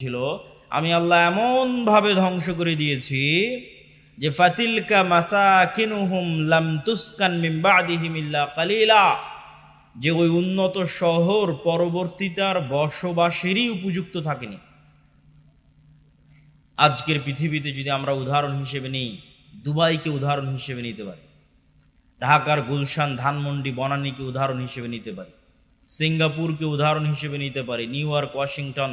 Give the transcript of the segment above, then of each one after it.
ছিল, আমি আল্লাহ এমন ভাবে ধ্বংস করে দিয়েছি যে, ফাতিলকা মাসাকিনুহুম লাম তুসকান বাদিহিম ইল্লা কালিলা। যে ওই উন্নত শহর পরবর্তীতার বসবাসেরই উপযুক্ত থাকেনি। আজকের পৃথিবীতে যদি আমরা উদাহরণ হিসেবে নিই, দুবাইকে উদাহরণ হিসেবে নিতে পারি, ঢাকার গুলশান, ধানমন্ডি, বনানীকে উদাহরণ হিসেবে নিতে পারি, সিঙ্গাপুরকে উদাহরণ হিসেবে নিতে পারি, নিউ ইয়র্ক, ওয়াশিংটন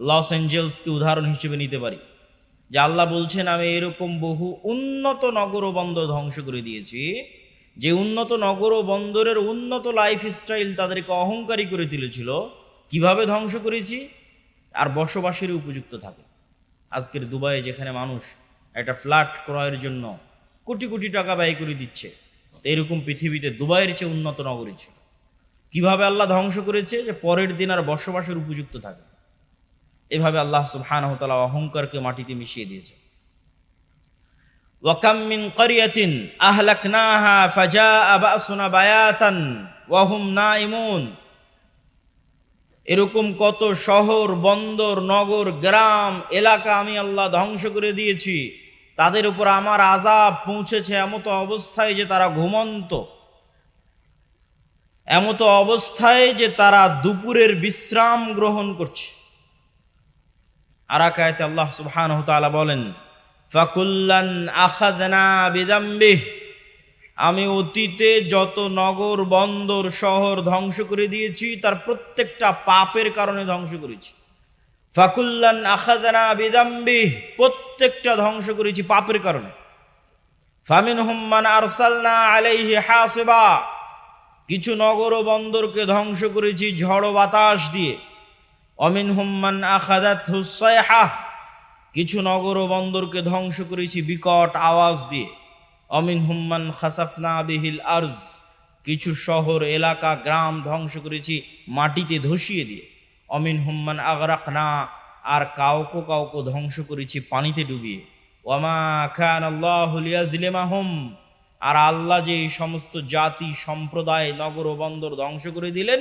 লস অ্যাঞ্জেলসকে উদাহরণ হিসেবে নিতে পারি। যে আল্লাহ বলছেন, আমি এরকম বহু উন্নত নগর ও বন্দর ধ্বংস করে দিয়েছি, যে উন্নত নগর ও বন্দরের উন্নত লাইফ স্টাইল তাদেরকে অহংকারী করে তুলেছিল। কীভাবে ধ্বংস করেছি? আর বসবাসের উপযুক্ত থাকে। আজকের দুবাইয়ে যেখানে মানুষ একটা ফ্ল্যাট ক্রয়ের জন্য কোটি কোটি টাকা ব্যয় করে দিচ্ছে তো এরকম পৃথিবীতে দুবাইয়ের চেয়ে উন্নত নগরী ছিল। কীভাবে আল্লাহ ধ্বংস করেছে? যে পরের দিন আর বসবাসের উপযুক্ত থাকে। এভাবে আল্লাহ সুবহানাহু ওয়া তাআলা অহংকারকে মাটিতে মিশিয়ে দিয়েছে। ওয়াকাম মিন ক্বরিয়াতিন আহলাকনাহা ফাজাআ বাসুনা বায়াতান ওয়া হুম নাইমুন এরকম কত শহর, বন্দর, নগর, গ্রাম, এলাকা আমি আল্লাহ ধ্বংস করে দিয়েছি। তাদের উপর আমার আজাব পৌঁছেছে এমত অবস্থায় যে তারা ঘুমন্ত। এমত অবস্থায় যে তারা দুপুরের বিশ্রাম গ্রহণ করছে। আর আকায়তে আল্লাহ সুবহানাহু তাআলা বলেন, ফাকুল্লান আখাদনা বিদাম্বিহ আমি অতীতে যত নগর, বন্দর, শহর ধ্বংস করে দিয়েছি, তার প্রত্যেকটা পাপের কারণে ধ্বংস করেছি। ফাকুল্লান আখাদনা বিদাম্বিহ প্রত্যেকটা ধ্বংস করেছি পাপের কারণে। ফামিন হুম্মান আরসালনা আলাইহি হাসিবা কিছু নগর বন্দরকে ধ্বংস করেছি ঝড় বাতাস দিয়ে। অমিন হুম্মান আখাদাত হুসাইহা কিছু নগর ও বন্দরকে ধ্বংস করেছি বিকট আওয়াজ দিয়ে। অমিন হুম্মান খাসাফনা বিহিল আর্জ। কিছু শহর, এলাকা, গ্রাম ধ্বংস করেছি মাটিতে ধসিয়ে দিয়ে। অমিন হুম্মান আগরাক না আর কাউকো কাউকো ধ্বংস করেছি পানিতে ডুবিয়ে। ওয়ামা খান আল্লাহ আর আল্লাহ যে এই সমস্ত জাতি, সম্প্রদায়, নগর ও বন্দর ধ্বংস করে দিলেন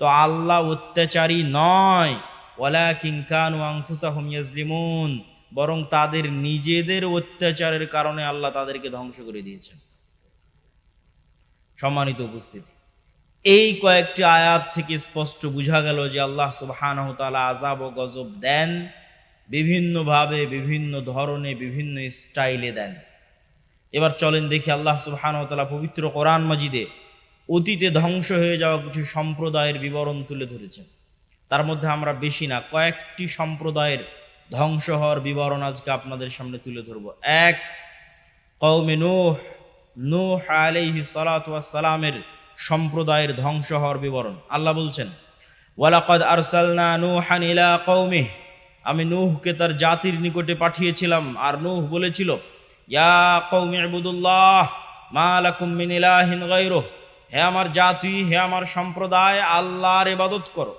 তো আল্লাহ অত্যাচারী নয়। ওয়ালাকিন কানু আনফুসাহুম ইয়াজলিমুন। বরং তাদের নিজেদের অত্যাচারের কারণে আল্লাহ তাদেরকে ধ্বংস করে দিয়েছেন। সম্মানিত উপস্থিতি। এই কয়েকটি আয়াত থেকে স্পষ্ট বোঝা গেল যে আল্লাহ সুবহানাহু আযাব ও গজব দেন, বিভিন্নভাবে, বিভিন্ন ধরনে, বিভিন্ন স্টাইলে দেন। এবার চলেন দেখি আল্লাহ সুবহানাহু তাআলা পবিত্র কোরআন মাজিদে অতীতে ধ্বংস হয়ে যাওয়া কিছু সম্প্রদায়ের বিবরণ তুলে ধরেছেন। তার মধ্যে আমরা বেশি না, কয়েকটি সম্প্রদায়ের ধ্বংস হওয়ার বিবরণ আজকে আপনাদের সামনে তুলে ধরব। এক কৌমে নূহ। নূহ আলাইহি সালামের সম্প্রদায়ের ধ্বংস হওয়ার বিবরণ। আল্লাহ বলছেন, ওয়ালাকাদ আরসালনা নূহান ইলা কৌমিহ আমি নূহকে তার জাতির নিকটে পাঠিয়েছিলাম, আর নূহ বলেছিল, ইয়া কৌমি ইবুদুল্লাহ, মা লাকুম মিন ইলাহিন গায়রুহ। হে আমার জাতি, হে আমার সম্প্রদায়, আল্লাহর ইবাদত করো।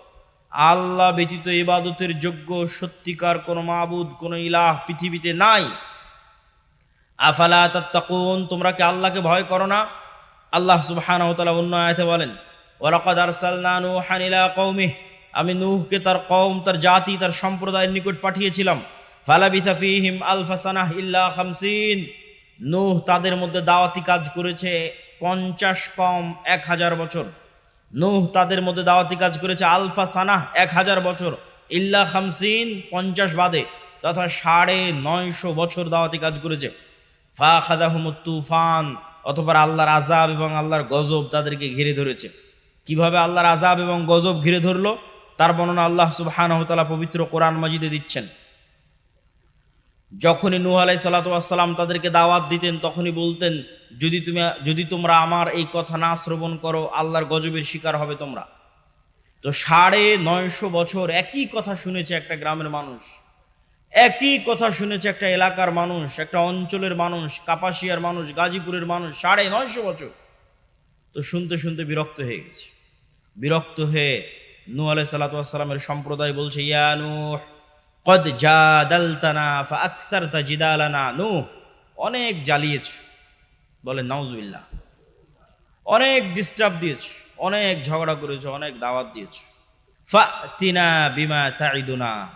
আল্লাহ ব্যতীত ইবাদতের যোগ্য, সত্যিকার কোনো মাবুদ, কোনো ইলাহ পৃথিবীতে নাই। আফালা তাত্তাকুন, তোমরা কি আল্লাহকে ভয় করো না? আল্লাহ সুবহানাহু তাআলা অন্য আয়াতে বলেন, ওয়ালাকাদ আরসালনা নূহান ইলা কওমিহি আমি নূহকে তার কওম, তার জাতি, তার সম্প্রদায়ের নিকট পাঠিয়েছিলাম। ফালাবিথা ফীহিম আলফা সানাহ ইল্লা খামসিন। নূহ তাদের মধ্যে দাওয়াতি কাজ করেছে পঞ্চাশ কম এক হাজার বছর। নূহ তাদের মধ্যে দাওয়াতি কাজ করেছে আলফা সানাহ এক হাজার বছর। ইল্লা খামসিন পঞ্চাশ বাদে তথা সাড়ে নয়শো বছর দাওয়াতি কাজ করেছে। ফা খাদাহুমুত তুফান অথবা আল্লাহর আজাব এবং আল্লাহর গজব তাদেরকে ঘিরে ধরেছে। কীভাবে আল্লাহর আজাব এবং গজব ঘিরে ধরলো? তার বর্ণনা আল্লাহ তাআলা পবিত্র কোরআন মাজিদে দিচ্ছেন। যখনই নূহ আলাই সাল্লাম তাদেরকে দাওয়াত দিতেন, তখনই বলতেন, যদি তুমি, যদি তোমরা আমার এই কথা না শ্রবণ করো, আল্লাহর গজবের শিকার হবে তোমরা। তো সাড়ে নয়শো বছর একই কথা শুনেছে একটা গ্রামের মানুষ, একই কথা শুনেছে একটা এলাকার মানুষ, একটা অঞ্চলের মানুষ, কাপাসিয়ার মানুষ, গাজীপুরের মানুষ, সাড়ে নয়শো বছর। তো শুনতে শুনতে বিরক্ত হয়ে গেছে। বিরক্ত হয়ে নূ আলাই সাল্লামের সম্প্রদায় বলছে, ইয়া নূহ কদ জাদালতানা ফাআকসারতা জিদালানা নু অনেক জ্বালিয়েছ। বলে, নাউজুবিল্লাহ। অনেক ডিস্টার্ব দিয়েছ। অনেক ঝগড়া করেছ, অনেক দাওয়াত দিয়েছ। ফাতিনা বিমা তাইদুনা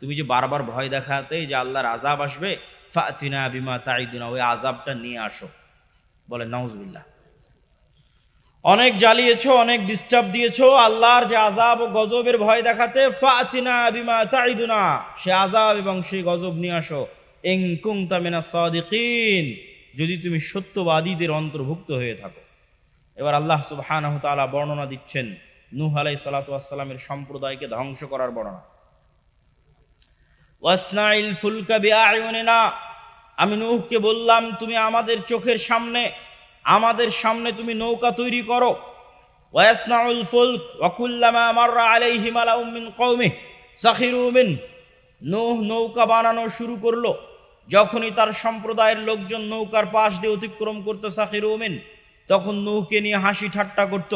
তুমি যে বারবার ভয় দেখাতে যে আল্লাহর আজাব আসবে, ফাতিনা বিমা তাইদুনা ওই আজাবটা নিয়ে আসো। বলে, নাউজবিল্লাহ। অনেক জ্বালিয়েছো, অনেক ডিস্টার্ব দিয়েছ, আল্লাহর যে আজাব ও গজবের ভয় দেখাতে ফাতিনা বিমা সে আজাব এবং সেই গজব নিয়ে আসো। এং কুংতা মিনা সাদিকিন, যদি তুমি সত্যবাদীদের অন্তর্ভুক্ত হয়ে থাকো। এবার আল্লাহ তাআলা বর্ণনা দিচ্ছেন নূহ আলাইহিস সালাতু ওয়াস সম্প্রদায়কে ধ্বংস করার বর্ণনা। ওয়াসনাইল ফুলকা বিআয়ুনিনা, আমি নূহকে বললাম, তুমি আমাদের চোখের সামনে আমাদের সামনে তুমি নৌকা তৈরি করো। ওয়াসনাউল ফুলক ওয়া কুল্লামা মাররা আলাইহি মালাউম মিন কওমিহি সাখিরু মিন। নৌকা বানানো শুরু করল। যখনই তার সম্প্রদায়ের লোকজন নৌকার পাশ দিয়ে অতিক্রম করতো সাখিরু মিন, তখন নৌকে নিয়ে হাসি ঠাট্টা করত।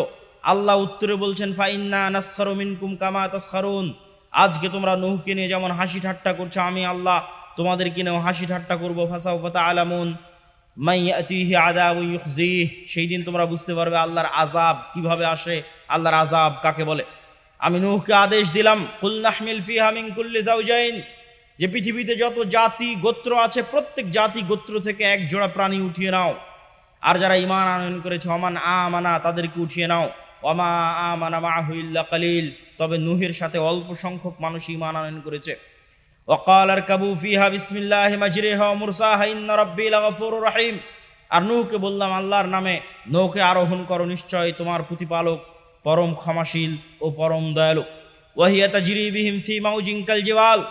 আল্লাহ উত্তরে বলছেন ফাইন্না নাসখারু মিনকুম কামা তাসখারুন। আজকে তোমরা নৌকে নিয়ে যেমন হাসি ঠাট্টা করছ, আমি আল্লাহ তোমাদের কিনেও হাসি ঠাট্টা করব। ফাসাউ ফাতা আলামুন সেই দিন তোমরা বুঝতে পারবে আল্লাহর আজাব কীভাবে আসে, আল্লাহর আজাব কাকে বলে। আমি নূহকে আদেশ দিলাম, কুল ফিহা কুল্লি যাওজাইন যে পৃথিবীতে যত জাতি গোত্র আছে, প্রত্যেক জাতি গোত্র থেকে এক জোড়া প্রাণী উঠিয়ে নাও। আর যারা ইমান আনয়ন করেছে অমান আমানা তাদেরকে উঠিয়ে নাও। অমা আমানা মাহু ইল্লা কালিল তবে নুহের সাথে অল্প সংখ্যক মানুষ ইমান আনয়ন করেছে। وقال اركبوا فيها بسم الله مجريها ومرساها ان ربي لغفور رحيم আর নৌকে বললাম আল্লাহর নামে নৌকে আরোহণ করো নিশ্চয় তোমার প্রতিপালক পরম ক্ষমাশীল ও পরম দয়ালু ওয়াহিয়া তাজরি বিহিম ফি মাউজিন কাল জিওয়াল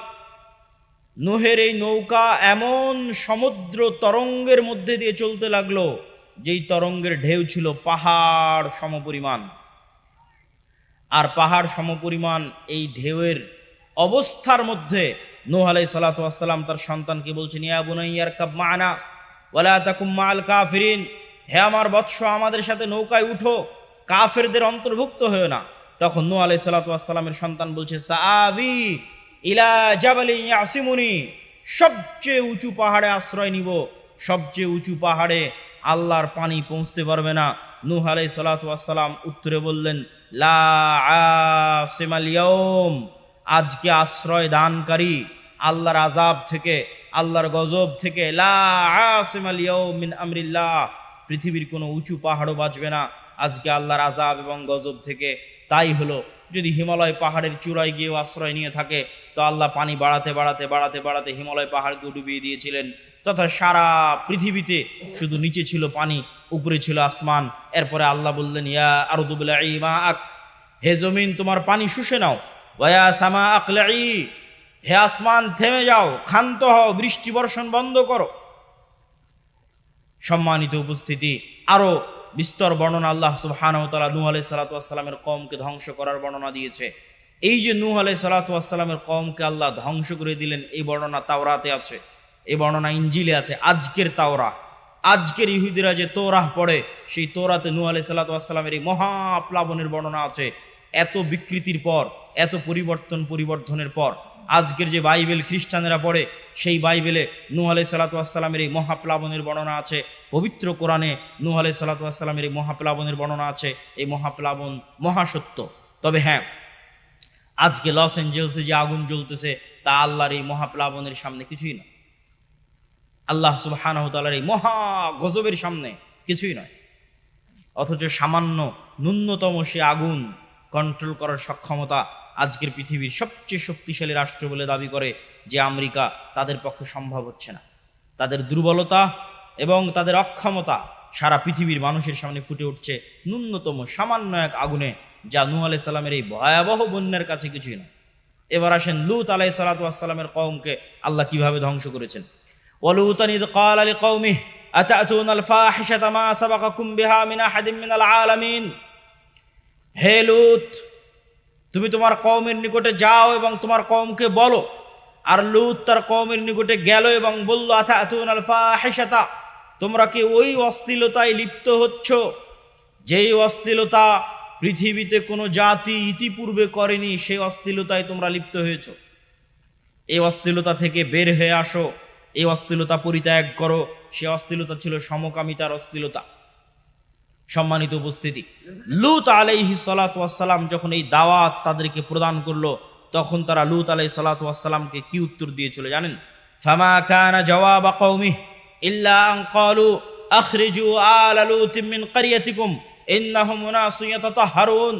নুহের এই নৌকা এমন সমুদ্র তরঙ্গের মধ্যে দিয়ে চলতে লাগলো যেই তরঙ্গের ঢেউ ছিল পাহাড় সমপরিমাণ আর পাহাড় সমপরিমাণ এই ঢেউয়ের অবস্থার মধ্যে নূহ আলাই সালাতাম তার সন্তানকে বলছেন, ইয়া বুনাইয়ার কাব মানা তাকুম মাল কাফিরিন। হে আমার বৎস, আমাদের সাথে নৌকায় উঠো, কাফেরদের অন্তর্ভুক্ত হয়েও না। তখন নূহ আলাই সালাতামের সন্তান বলছে সাবি ইলা জাবালি ইয়াসিমুনি, সবচেয়ে উঁচু পাহাড়ে আশ্রয় নিব, সবচেয়ে উঁচু পাহাড়ে আল্লাহর পানি পৌঁছতে পারবে না। নূহ আলাই সালাতাম উত্তরে বললেন, লা আসিমাল ইয়াউম। আজকে আশ্রয় দানকারী, আল্লাহর আজাব থেকে, আল্লাহর গজব থেকে আমরিল্লাহ, পৃথিবীর কোনো উঁচু পাহাড়ও বাঁচবে না। আজকে আল্লাহর আজাব এবং গজব থেকে তাই হলো, যদি হিমালয় পাহাড়ের চূড়ায় গিয়েও আশ্রয় নিয়ে থাকে, তো আল্লাহ পানি বাড়াতে বাড়াতে বাড়াতে বাড়াতে হিমালয় পাহাড়কে ডুবিয়ে দিয়েছিলেন। তথা সারা পৃথিবীতে শুধু নিচে ছিল পানি, উপরে ছিল আসমান। এরপরে আল্লাহ বললেন, ইয়া আরদুবুল্লাহ মা আক হে জমিন, তোমার পানি শুষে নাও। ওয়া সামা আকলাই হে আসমান থেমে যাও, ক্ষান্ত হও, বৃষ্টি বর্ষণ বন্ধ করো। সম্মানিত উপস্থিতি, আরও বিস্তর বর্ণনা আল্লাহ সুবহানাহু ওয়া তাআলা নূহ আলাইহিস সালাতু ওয়াস সালামের কওমকে ধ্বংস করার বর্ণনা দিয়েছে। এই যে নূহ আলাইহিস সালাতু ওয়াস সালামের কওমকে আল্লাহ ধ্বংস করে দিলেন, এই বর্ণনা তাওরাতে আছে, এই বর্ণনা ইঞ্জিলে আছে, আজকের তাওরা। আজকের ইহুদিরা যে তোরাহ পড়ে, সেই তোরাতে নূহ আলাই সালাতু ওয়াস সালামের এই মহাপ্লাবনের বর্ণনা আছে। এত বিকৃতির পর এত পরিবর্তন পরিবর্ধনের পর আজকের যে বাইবেল খ্রিস্টানেরা পড়ে, সেই বাইবেলে নূহ আলাই সালাতামের এই মহাপ্লাবনের বর্ণনা আছে। পবিত্র কোরআনে নূহ আলাই সালাতামের এই মহাপ্লাবনের বর্ণনা আছে। এই মহাপ্লাবন মহাসত্য। তবে হ্যাঁ আজকে লস এঞ্জেলসে যে আগুন জ্বলতেছে, তা আল্লাহর এই মহাপ্লাবনের সামনে কিছুই নয়। আল্লাহ সুবাহানহতালার এই মহা গজবের সামনে কিছুই নয়। অথচ সামান্য ন্যূনতম সে আগুন কন্ট্রোল করার সক্ষমতা আজকের পৃথিবীর সবচেয়ে শক্তিশালী রাষ্ট্র বলে দাবি করে যে আমেরিকা তাদের পক্ষে সম্ভব হচ্ছে না। তাদের দুর্বলতা এবং তাদের অক্ষমতা সারা পৃথিবীর মানুষের সামনে ফুটে উঠছে ন্যূনতম সামান্য এক আগুনে, যা নু আলাই সাল্লামের এই ভয়াবহ বন্যার কাছে কিছুই না এবার আসেন লুত আলাই সালাতামের কওমকে আল্লাহ কীভাবে ধ্বংস করেছেন? ক্বাল আলি হে লুত তুমি তোমার কওমের নিকটে যাও এবং তোমার কওমকে বলো। আর লুত তার কওমের নিকটে গেল এবং বলল আথা আল ফাহিশাতা, তোমরা কি ওই অশ্লীলতায় লিপ্ত হচ্ছ? যেই অশ্লীলতা পৃথিবীতে কোনো জাতি ইতিপূর্বে করেনি, সেই অশ্লীলতায় তোমরা লিপ্ত হয়েছ। এই অশ্লীলতা থেকে বের হয়ে আসো, এই অশ্লীলতা পরিত্যাগ করো। সে অশ্লীলতা ছিল সমকামিতার অশ্লীলতা। সম্মানিত উপস্থিতি। লুত আলাইহি সালাম যখন এই দাওয়াত তাদেরকে প্রদান করল, তখন তারা লুত আলাই সালাতামকে কি উত্তর দিয়েছিল জানেন? ফামা কানা জবাব কৌমিহ ইল্লা আন ক্বালু আখরিজু আলা লুত মিন ক্বরিয়াতিকুম ইন্নাহুম উনাসুন ইয়াতাতাহহারুন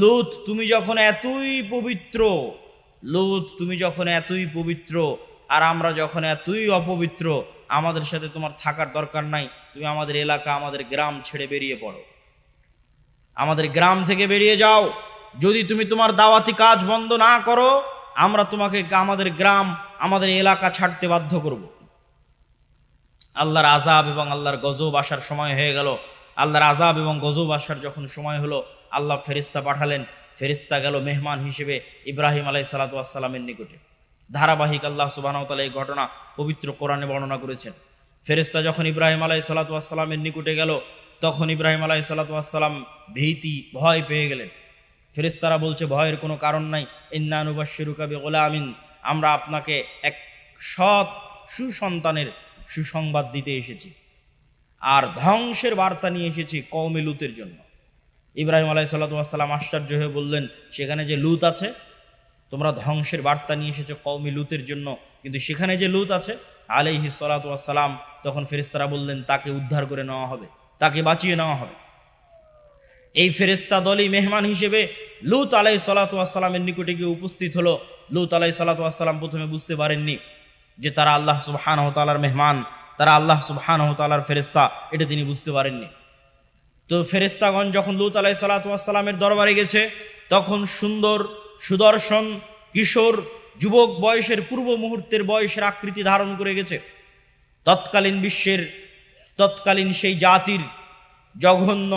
লুত, তুমি যখন এতই পবিত্র, লুত, তুমি যখন এতই পবিত্র, আর আমরা যখন এতই অপবিত্র, আমাদের সাথে তোমার থাকার দরকার নাই। তুমি আমাদের এলাকা, আমাদের গ্রাম ছেড়ে বেরিয়ে পড়ো। আমাদের গ্রাম থেকে বেরিয়ে যাও। যদি তুমি তোমার দাওয়াতি কাজ বন্ধ না করো, আমরা তোমাকে আমাদের গ্রাম, আমাদের এলাকা ছাড়তে বাধ্য করব। আল্লাহর আজাব এবং আল্লাহর গজব আসার সময় হয়ে গেল। আল্লাহর আজাব এবং গজব আসার যখন সময় হলো, আল্লাহ ফেরিস্তা পাঠালেন। ফেরিস্তা গেল মেহমান হিসেবে ইব্রাহিম আলাই সালাতামের নিকটে। ধারাবাহিক আল্লাহ সুবাহতাল এই ঘটনা পবিত্র কোরআনে বর্ণনা করেছেন। ফেরিস্তা যখন ইব্রাহিম আলাই সালাতামের নিকুটে গেল, তখন ইব্রাহিম আলাই সালাতাম ভীতি, ভয় পেয়ে গেলেন। ফেরেস্তারা বলছে, ভয়ের কোনো কারণ নাই। ইন্নানুবাসিরুকাবি গোলামিন আমরা আপনাকে এক সৎ সুসন্তানের সুসংবাদ দিতে এসেছি। আর ধ্বংসের বার্তা নিয়ে এসেছি কৌমে লুতের জন্য। ইব্রাহিম আলাই সাল্লাম আশ্চর্য হয়ে বললেন, সেখানে যে লুত আছে, তোমরা ধ্বংসের বার্তা নিয়ে এসেছ কৌমি লুতের জন্য। কিন্তু সেখানে যে লুত আছে আলাইহি সালাম তখন ফেরিস্তারা বললেন, তাকে উদ্ধার করে নেওয়া হবে, তাকে বাঁচিয়ে নেওয়া হবে। এই ফেরেস্তা দলই মেহমান হিসেবে লুত আলাই সালাতামের নিকটে গিয়ে উপস্থিত হলো। লুত আলাই সালাতাম প্রথমে বুঝতে পারেননি যে তারা আল্লাহ সুবহান তালার মেহমান, তারা আল্লাহ সুবহান তালার ফেরেস্তা এটা তিনি বুঝতে পারেননি। তো ফেরেস্তাগণ যখন লুত আলাই সালাতামের দরবারে গেছে, তখন সুন্দর সুদর্শন কিশোর যুবক বয়সের পূর্ব মুহূর্তের বয়সের আকৃতি ধারণ করে গেছে। তৎকালীন বিশ্বের, তৎকালীন সেই জাতির জঘন্য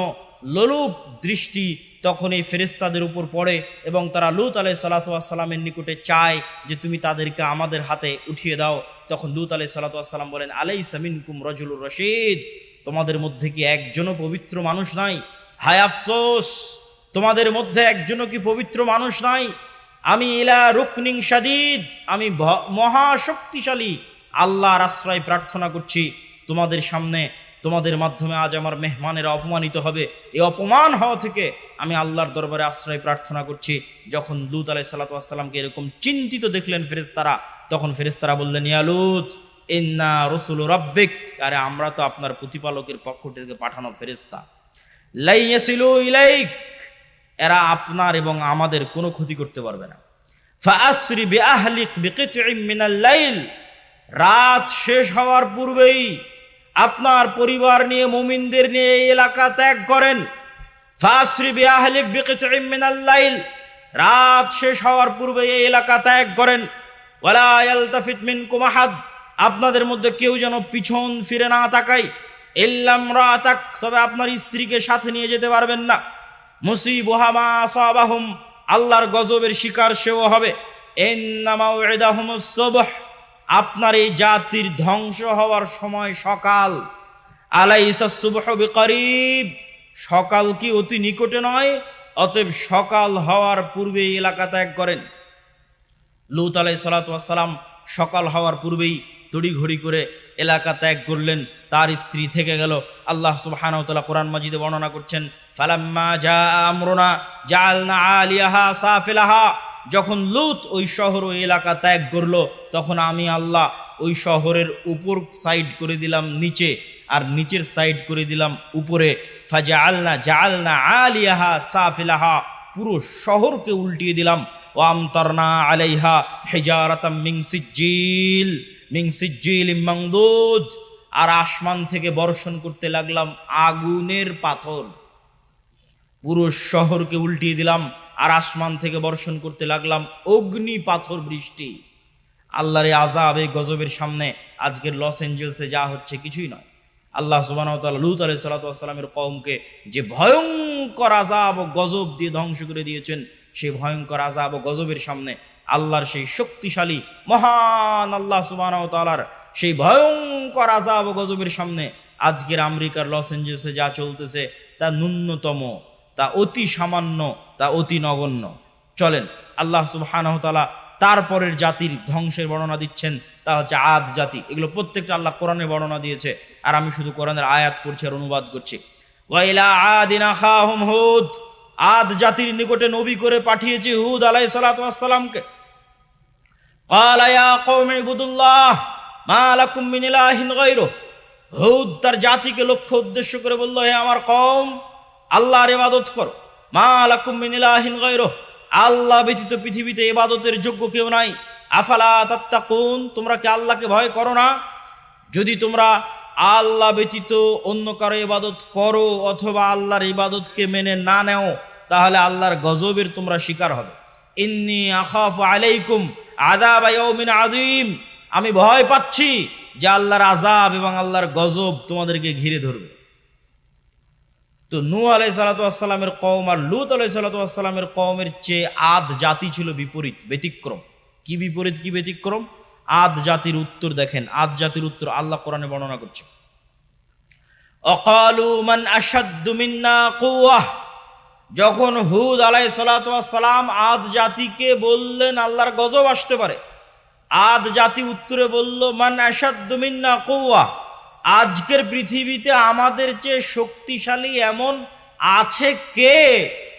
লোলুপ দৃষ্টি তখন এই ফেরেস্তাদের উপর পড়ে এবং তারা লুত আলাই সালাতামের নিকটে চায় যে তুমি তাদেরকে আমাদের হাতে উঠিয়ে দাও। তখন লুত আলাই সালাতাম বলেন আলাই সামিন কুম রজুল রশিদ, তোমাদের মধ্যে কি একজনও পবিত্র মানুষ নাই? হায় আফসোস, তোমাদের মধ্যে একজনও কি পবিত্র মানুষ নাই? আমি ইলা রুকনিং সাদিদ আমি মহাশক্তিশালী আল্লাহর আশ্রয় প্রার্থনা করছি, তোমাদের সামনে, তোমাদের মাধ্যমে আজ আমার মেহমানেরা অপমানিত হবে। এই অপমান হওয়া থেকে আমি আল্লাহর দরবারে আশ্রয় প্রার্থনা করছি। যখন লুত আলাই সাল্লাতামকে এরকম চিন্তিত দেখলেন ফেরেস্তারা তখন ফেরেস্তারা বললেন ইয়ালুত ইন্না রসুল রব্বিক। আরে, আমরা তো আপনার প্রতিপালকের পক্ষ থেকে পাঠানো ফেরেস্তা লাইয়াসিলু ইলাইক। এরা আপনার এবং আমাদের কোনো ক্ষতি করতে পারবে না। ফাসরি বিআহলিক বিকিতইম মিনাল লাইল। রাত শেষ হওয়ার পূর্বেই আপনার পরিবার নিয়ে, মুমিনদের নিয়ে এই এলাকা ত্যাগ করেন। রাত শেষ হওয়ার পূর্বে এই এলাকা ত্যাগ করেন। আহাদ। আপনাদের মধ্যে কেউ যেন পিছন ফিরে না তাকায়। ইল্লাম রাতাক তবে আপনার স্ত্রীকে সাথে নিয়ে যেতে পারবেন না। মুসিবহামা সাবাহুম আল্লাহর গজবের শিকার সেও হবে। আপনার এই জাতির ধ্বংস হওয়ার সময় সকাল। আলাইসাসুবহবিকরিব সকাল কি অতি নিকটে নয়, অতএব সকাল হওয়ার পূর্বে এলাকা ত্যাগ করেন। লুত আলাই সালাতাম সকাল হওয়ার পূর্বেই তড়িঘড়ি করে এলাকা ত্যাগ করলেন। তার স্ত্রী থেকে গেল। আল্লাহ সুবহানাহু কোরআন মাজিদে বর্ণনা করছেন, ফালাম্মা জা আমরুনা জাআলনা আলিয়াহা সাফিলাহা। যখন লুত ওই শহর ওই এলাকা ত্যাগ করল তখন আমি আল্লাহ ওই শহরের উপর সাইড করে দিলাম নিচে, আর নিচের সাইড করে দিলাম উপরে। ফাজা আলনা জালনা আলিয়াহা সাফিলাহা, পুরো শহরকে উল্টিয়ে দিলাম। ওয়ামতারনা আলাইহা হেজারাতাম মিং সিজ্জিল মিং সিজ্জিল মাংদুদ আর আসমান থেকে বর্ষণ করতে লাগলাম আগুনের পাথর। পুরো শহরকে উল্টিয়ে দিলাম, আর আসমান থেকে বর্ষণ করতে লাগলাম অগ্নি পাথর বৃষ্টি। আল্লাহর আজাব এই গজবের সামনে আজকের লস এঞ্জেলসে যা হচ্ছে কিছুই নয়। আল্লাহ সুবাহ লুত কমকে যে ভয়ঙ্কর আজাব ও গজব দিয়ে ধ্বংস করে দিয়েছেন সেই ভয়ঙ্কর আজাব ও গজবের সামনে আল্লাহর সেই শক্তিশালী, মহান আল্লাহ সুবাহ তালার সেই ভয়ঙ্কর আজাব ও গজবের সামনে আজকের আমেরিকার লস এঞ্জেলসে যা চলতেছে তা ন্যূনতম, তা অতি সামান্য, তা অতি নগণ্য। চলেন, আল্লাহ সুবাহানহতালা তারপরের জাতির ধ্বংসের বর্ণনা দিচ্ছেন, তা হচ্ছে আদ জাতি। এগুলো প্রত্যেকটা আল্লাহ কোরআনে বর্ণনা দিয়েছে, আর আমি শুধু কোরআনের আয়াত পড়ছি আর অনুবাদ করছি। ওয়াইলা আদিনা খাহুম হুদ, আদ জাতির নিকটে নবী করে পাঠিয়েছি হুদ আলাই সালাতামকে হুদ তার জাতিকে লক্ষ্য উদ্দেশ্য করে বলল, হে আমার কম আল্লাহর ইবাদত করো। মা আলাকুম মিনিলাহিন আল্লাহ ব্যতীত পৃথিবীতে ইবাদতের যোগ্য কেউ নাই। আফালা তাত্তাকুন, তোমরা কি আল্লাহকে ভয় করো না? যদি তোমরা আল্লাহ ব্যতীত অন্য কারও ইবাদত করো অথবা আল্লাহর ইবাদতকে মেনে না নেও, তাহলে আল্লাহর গজবের তোমরা শিকার হবে। ইন্নি আখাফু আলাইকুম আযাব ইয়াউমিন আযীম। আমি ভয় পাচ্ছি যে আল্লাহর আজাব এবং আল্লাহর গজব তোমাদেরকে ঘিরে ধরবে। তো নু আলাই সালাতামের কম আর লুত আলাই সালাতামের কমের চেয়ে আদ জাতি ছিল বিপরীত, ব্যতিক্রম। কি বিপরীত, কি ব্যতিক্রম? আদ জাতির উত্তর দেখেন, আদ জাতির উত্তর আল্লাহ কোরআনে বর্ণনা করছে। অকালু মান আসাদ্দু মিন্না কুওয়াহ যখন হুদ আলাই সালাম আদ জাতিকে বললেন, আল্লাহর গজব আসতে পারে। আদ জাতি উত্তরে বলল, মান আসাদ্দু মিন্না কুওয়াহ আজকের পৃথিবীতে আমাদের চেয়ে শক্তিশালী এমন আছে কে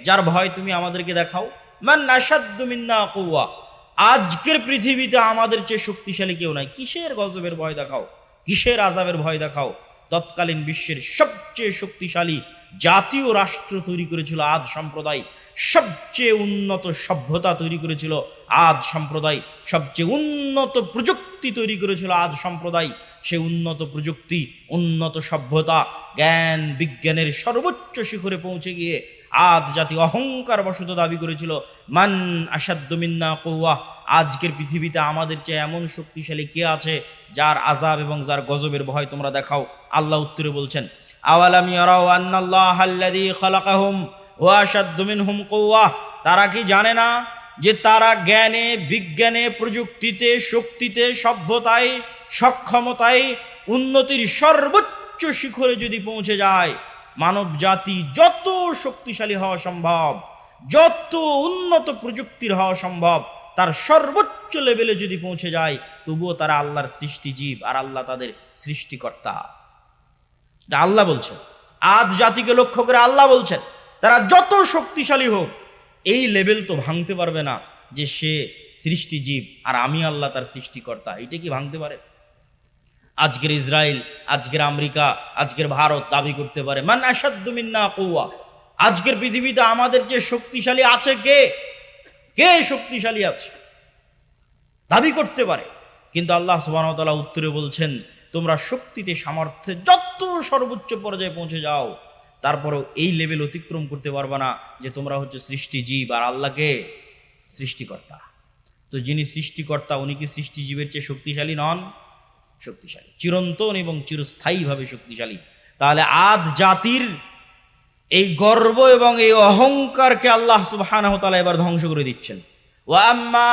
যার ভয় তুমি আমাদেরকে দেখাও? মান আসাদ্দু মিন্না কুওয়াহ আজকের পৃথিবীতে আমাদের চেয়ে শক্তিশালী কেউ নাই। কিসের গজবের ভয় দেখাও? কিসের আজাবের ভয় দেখাও? তৎকালীন বিশ্বের সবচেয়ে শক্তিশালী জাতীয় রাষ্ট্র তৈরি করেছিল আদ সম্প্রদায়। সবচেয়ে উন্নত সভ্যতা তৈরি করেছিল আদ সম্প্রদায়। সবচেয়ে উন্নত প্রযুক্তি তৈরি করেছিল আদ সম্প্রদায়। সে উন্নত প্রযুক্তি, উন্নত সভ্যতা, জ্ঞান, বিজ্ঞানের সর্বোচ্চ শিখরে পৌঁছে গিয়ে আদ জাতি অহংকার বশত দাবি করেছিল, মান আসাদ্দমিন্না কৌয়া আজকের পৃথিবীতে আমাদের চেয়ে এমন শক্তিশালী কে আছে যার আজাব এবং যার গজবের ভয় তোমরা দেখাও? আল্লাহ উত্তরে বলছেন, আওয়ালাম ইয়ারাও আন্নাল্লাহ আল্লাযী খালাকাহুম ওয়া আশাদ্দু মিনহুম কুওয়া তারা কি জানে না যে তারা জ্ঞানে, বিজ্ঞানে, প্রযুক্তিতে, শক্তিতে, সভ্যতায় সক্ষমতায় উন্নতির সর্বোচ্চ শিখরে যদি পৌঁছে যায় মানব জাতি যত শক্তিশালী হওয়া সম্ভব, যত উন্নত প্রযুক্তির হওয়া সম্ভব, তার সর্বোচ্চ লেভেলে যদি পৌঁছে যায়, তবুও তারা আল্লাহর সৃষ্টিজীব আর আল্লাহ তাদের সৃষ্টিকর্তা। আল্লাহ বলছেন। আদ জাতিকে লক্ষ্য করে আল্লাহ বলছেন, তারা যত শক্তিশালী হোক, এই লেভেল তো ভাঙতে পারবে না যে সে সৃষ্টিজীব আর আমি আল্লাহ তার সৃষ্টিকর্তা। এটা কি ভাঙতে পারে? আজকের ইসরায়েল আজকের আমেরিকা, আজকের ভারত দাবি করতে পারে। মান আসাদ্দুমিন্না কৌয়া আজকের পৃথিবীতে আমাদের যে শক্তিশালী আছে কে? কে শক্তিশালী আছে? দাবি করতে পারে। কিন্তু আল্লাহ সুবাহতাল্লাহ উত্তরে বলছেন, তোমরা শক্তিতে সামর্থ্যে যত সর্বোচ্চ পর্যায়ে পৌঁছে যাও, তারপরেও এই লেভেল অতিক্রম করতে পারবে না যে তোমরা হচ্ছে সৃষ্টিজীব আর আল্লাহকে সৃষ্টিকর্তা। তো যিনি সৃষ্টিকর্তা, উনি কি সৃষ্টিজীবের চেয়ে শক্তিশালী নন? শক্তিশালী, চিরন্তন এবং চিরস্থায়ীভাবে শক্তিশালী। তাহলে আদ জাতির এই গর্ব এবং এই অহংকারকে আল্লাহ সুবহানাহু তাআলা এবার ধ্বংস করে দিচ্ছেন। ওয়া আম্মা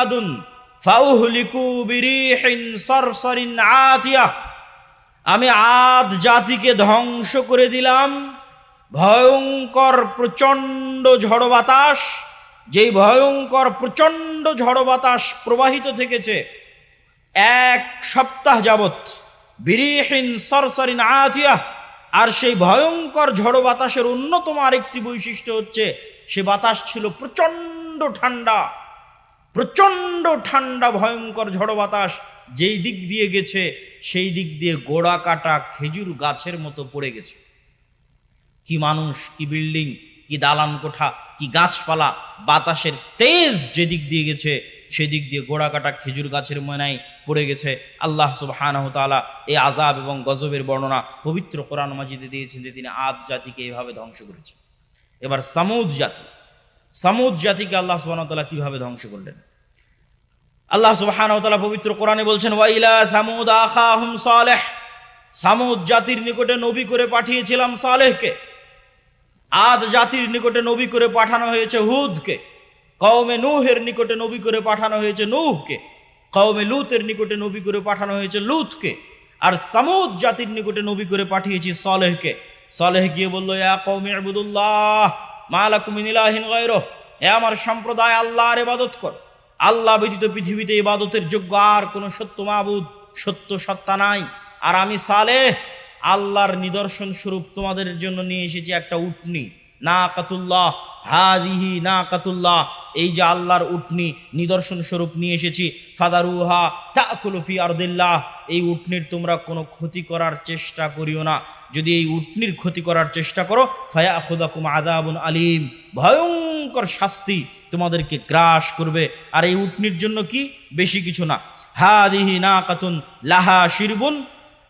আদুন ফাউহলিকু বিরিহিন সরসরিন আতিয়া। আমি আদ জাতিকে ধ্বংস করে দিলাম, ভয়ঙ্কর প্রচণ্ড ঝড় বাতাস, যেই ভয়ঙ্কর প্রচণ্ড ঝড় বাতাস প্রবাহিত থেকেছে এক সপ্তাহ যাবৎ বিরিহীন সরসরিন আতিয়া, আর সেই ভয়ঙ্কর ঝড় বাতাসের অন্যতম আরেকটি বৈশিষ্ট্য হচ্ছে, সে বাতাস ছিল প্রচণ্ড ঠান্ডা প্রচণ্ড ঠান্ডা ভয়ঙ্কর ঝড় বাতাস যেই দিক দিয়ে গেছে, সেই দিক দিয়ে গোড়া কাটা খেজুর গাছের মতো পড়ে গেছে। কি মানুষ, কি বিল্ডিং, কি দালান কোঠা, কি গাছপালা, বাতাসের তেজ যেদিক দিয়ে গেছে, সেদিক দিয়ে গোড়া কাটা খেজুর গাছের ময়নায় পড়ে গেছে। আল্লাহ সুবহানাহু তাআলা এই আজাব এবং গজবের বর্ণনা পবিত্র কোরআন মাজিদে দিয়েছেন যে তিনি আদ জাতিকে এইভাবে ধ্বংস করেছেন। এবার সামুদ জাতি। সামুদ জাতিকে আল্লাহ সুবহানাহু তাআলা কীভাবে ধ্বংস করলেন? আল্লাহ সুবহানাহু ওয়া তাআলা পবিত্র কোরআনে বলছেন ওয়াইলা সামুদ আখাহুম সালেহ। সামুদ জাতির নিকটে নবী করে পাঠিয়েছিলাম সালেহকে। আদ জাতির নিকটে নবী করে পাঠানো হয়েছে হুদকে। কওমে নূহের নিকটে নবী করে পাঠানো হয়েছে নূহকে। কওমে লুতের নিকটে নবী করে পাঠানো হয়েছে লুতকে। আর সামুদ জাতির নিকটে নবী করে পাঠিয়েছি সলেহকে। সলেহ গিয়ে বলল, ইয়া কওমে ইবুদুল্লাহ, মা লাকুম মিন ইলাহিন গায়রুহ। হে আমার সম্প্রদায়, আল্লাহর ইবাদত কর। আল্লাহ ব্যতীত পৃথিবীতে ইবাদতের যোগ্য আর কোনো সত্য মাবুদ, সত্য সত্তা নাই। আর আমি সালেহ, আল্লাহর নিদর্শন স্বরূপ তোমাদের জন্য নিয়ে এসেছি একটা উটনি না কাতুল্লাহ হাদিহি না কাতুল্লাহ এই যে আল্লাহর উটনি নিদর্শন স্বরূপ নিয়ে এসেছি, ফাদারুহা তাকুলফি আরদিল্লাহ, এই উটনির তোমরা কোনো ক্ষতি করার চেষ্টা করিও না। যদি এই উটনির ক্ষতি করার চেষ্টা করো ফায়া খুদাকুম আদাবুন আলিম, ভয়ঙ্কর শাস্তি তোমাদেরকে গ্রাস করবে। আর এই উটনির জন্য কি? বেশি কিছু না। হাদিহি না কাতুন লাহা শিরবুন,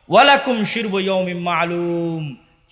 ওয়ালাকুম শিরব ইয়মিম মালুম।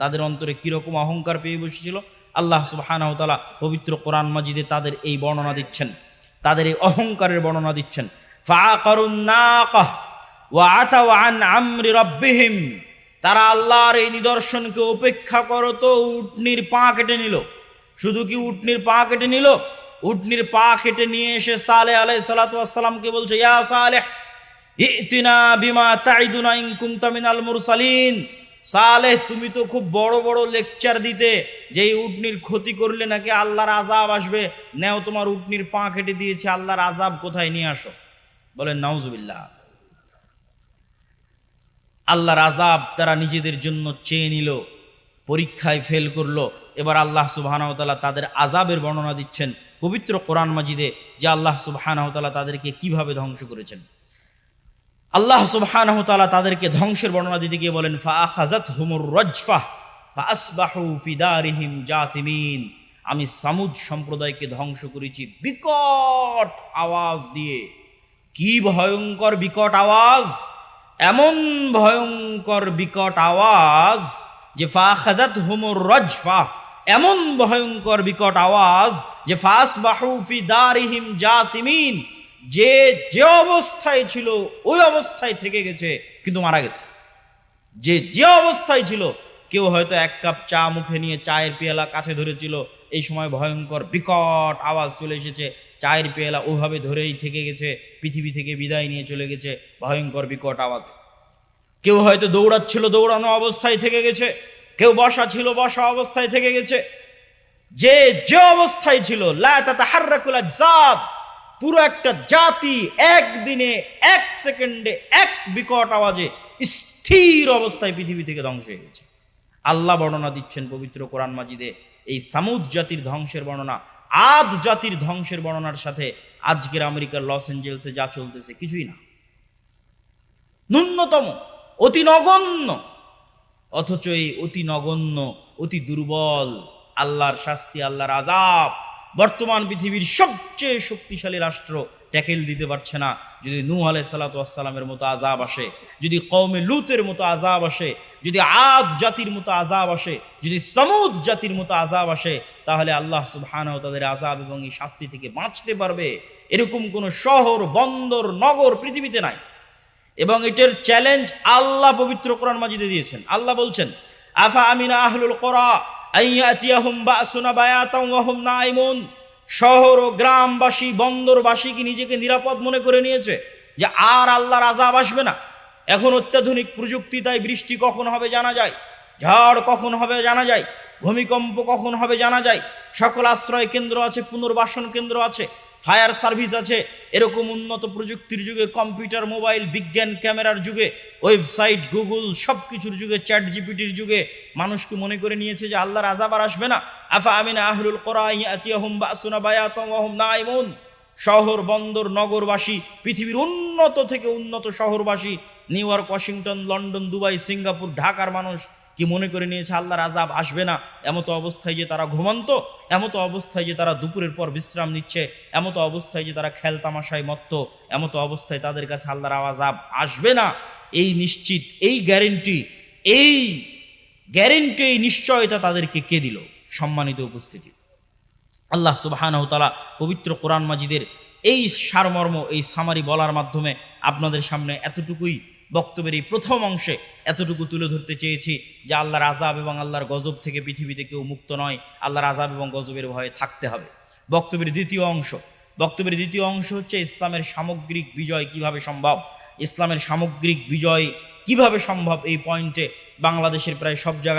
তাদের অন্তরে কীরকম অহংকার পেয়ে বসেছিল? আল্লাহ সুবহানাহু ওয়া পবিত্র কোরআন মাজিদে তাদের এই বর্ণনা দিচ্ছেন। তাদের এই অহংকারের বর্ণনা দিচ্ছেন। তারা আল্লাহর এই নিদর্শনকে উপেক্ষা করো তো উটনির পা কেটে নিল। শুধু কি উটনির পা কেটে নিল? উটনির পা কেটে নিয়ে এসে সালে আলাই সালাতামকে বলছে, ইয়া সালেহ, ইতিনা বিমা তাইদুনা ইন কুনতা মিনাল মুরসালিন। সালেহ তুমি তো খুব বড় বড় লেকচার দিতে যে এই উটনির ক্ষতি করলে নাকি আল্লাহর আজাব আসবে, নেও তোমার উটনির পা কেটে দিয়েছে, আল্লাহর আজাব কোথায় নিয়ে আসো? বলেন, নাউজুবিল্লাহ। আল্লাহর আজাব তারা নিজেদের জন্য চেয়ে নিল, পরীক্ষায় ফেল করল, এবার আল্লাহ সুবাহানাহতালা তাদের আজাবের বর্ণনা দিচ্ছেন পবিত্র কোরআন মাজিদে, যে আল্লাহ সুবাহানাহতালা তাদেরকে কীভাবে ধ্বংস করেছেন। আল্লাহ সুবাহানাহতালা তাদেরকে ধ্বংসের বর্ণনা দিতে গিয়ে বলেন ফাআখাযাত হুমুর রজফাহ ফাআসবাহু ফি দারিহিম জাথিমিন আমি সামুদ সম্প্রদায়কে ধ্বংস করেছি বিকট আওয়াজ দিয়ে। কি ভয়ঙ্কর বিকট আওয়াজ? এমন ভয়ঙ্কর বিকট আওয়াজ যে ফা ফাখাদাত হুমুর রজফা, এমন ভয়ঙ্কর বিকট আওয়াজ যে ফাস বাহুফি দারিহিম জাতিমিন। যে যে অবস্থায় ছিল, ওই অবস্থায় থেকে গেছে, কিন্তু মারা গেছে। যে যে অবস্থায় ছিল, কেউ হয়তো এক কাপ চা মুখে নিয়ে চায়ের পেয়ালা কাছে ধরেছিল। এই সময় ভয়ঙ্কর, বিকট আওয়াজ চলে এসেছে। চায়ের পেয়ালা ওভাবে ধরেই থেকে গেছে, পৃথিবী থেকে বিদায় নিয়ে চলে গেছে ভয়ঙ্কর, বিকট আওয়াজে। কেউ হয়তো দৌড়াচ্ছিল, দৌড়ানো অবস্থায় থেকে গেছে। কেউ বসা ছিল, বসা অবস্থায় থেকে গেছে। যে যে অবস্থায় ছিল জাত পুরো একটা জাতি একদিনে এক সেকেন্ডে এক বিকট আওয়াজে স্থির অবস্থায় পৃথিবী থেকে ধ্বংস হয়ে গেছে। আল্লাহ বর্ণনা দিচ্ছেন পবিত্র কোরআন মাজিদে, এই সামুদ জাতির ধ্বংসের বর্ণনা, আদ জাতির ধ্বংসের বর্ণনার সাথে আজকের আমেরিকার লস এঞ্জেলসে যা চলতেছে কিছুই না। ন্যূনতম, অতি নগণ্য, অথচ এই অতি নগণ্য, অতি দুর্বল, আল্লাহর শাস্তি, আল্লাহর আজাব বর্তমান পৃথিবীর সবচেয়ে শক্তিশালী রাষ্ট্র ট্যাকেল দিতে পারছে না। যদি নূহ আলাই সালাতামের মতো আজাব আসে, যদি কৌমে লুতের মতো আজাব আসে, যদি আদ জাতির মতো আজাব আসে, যদি সমুদ জাতির মতো আজাব আসে, তাহলে আল্লাহ সুবহান তাদের আজাব এবং এই শাস্তি থেকে বাঁচতে পারবে। এরকম কোনো শহর, বন্দর, নগর পৃথিবীতে নাই। এবং এটার চ্যালেঞ্জ আল্লাহ পবিত্র কোরআন মাজিদে দিয়েছেন। আল্লাহ বলছেন, আফা আমিনা আহলুল কোরা? শহর ও গ্রামবাসী, বন্দরবাসী কি নিজেকে নিরাপদ মনে করে নিয়েছে? যে আর আল্লাহর আজাব আসবে না। এখন অত্যাধুনিক প্রযুক্তি, তাই বৃষ্টি কখন হবে জানা যায়? ঝড় কখন হবে জানা যায়? ভূমিকম্প কখন হবে জানা যায়? সকল আশ্রয় কেন্দ্র আছে, পুনর্বাসন কেন্দ্র আছে। ফায়ার সার্ভিস আছে। এরকম উন্নত প্রযুক্তির যুগে কম্পিউটার, মোবাইল, বিজ্ঞান, ক্যামেরার যুগে, ওয়েবসাইট, গুগল সব কিছুর যুগে চ্যাট জিপিটির যুগে মানুষকে মনে করে নিয়েছে যে আল্লাহর আজাব আর আসবে না। আফা আমিন আহলুল কোরআন আতিয়াহুম বাসুনা বায়াতুম ওয়া হুম নাইমুন। শহর, বন্দর, নগরবাসী, পৃথিবীর উন্নত থেকে উন্নত শহরবাসী, New York, Washington, London, Dubai, Singapore, ঢাকার মানুষ কি মনে করে নিয়েছে আল্লাহর আজাব আসবে না? এমতো অবস্থায় যে তারা ঘুমন্ত, এমতো অবস্থায় যে তারা দুপুরের পর বিশ্রাম নিচ্ছে, এমতো অবস্থায় যে তারা খেল তামাশায় মত্ত, এমতো অবস্থায় তাদের কাছে আল্লাহর আজাব আসবে না। এই নিশ্চিত, এই গ্যারেন্টি এই গ্যারেন্টি এই নিশ্চয়তা তাদেরকে কে দিল? সম্মানিত উপস্থিতি। আল্লাহ সুবাহানহতালা পবিত্র কোরআন মাজিদের এই সারমর্ম, এই সামারি বলার মাধ্যমে আপনাদের সামনে এতটুকুই বক্তব্যের এই প্রথম অংশে এতটুকু তুলে ধরতে চেয়েছি যে আল্লাহর আজাব এবং আল্লাহর গজব থেকে পৃথিবীতে কেউ মুক্ত নয়, আল্লাহর আজাব এবং গজবের ভয়ে থাকতে হবে। বক্তব্যের দ্বিতীয় অংশ, বক্তব্যের দ্বিতীয় অংশ হচ্ছে ইসলামের সামগ্রিক বিজয় কীভাবে সম্ভব? ইসলামের সামগ্রিক বিজয় কীভাবে সম্ভব এই পয়েন্টে বাংলাদেশের প্রায় সব জায়গায়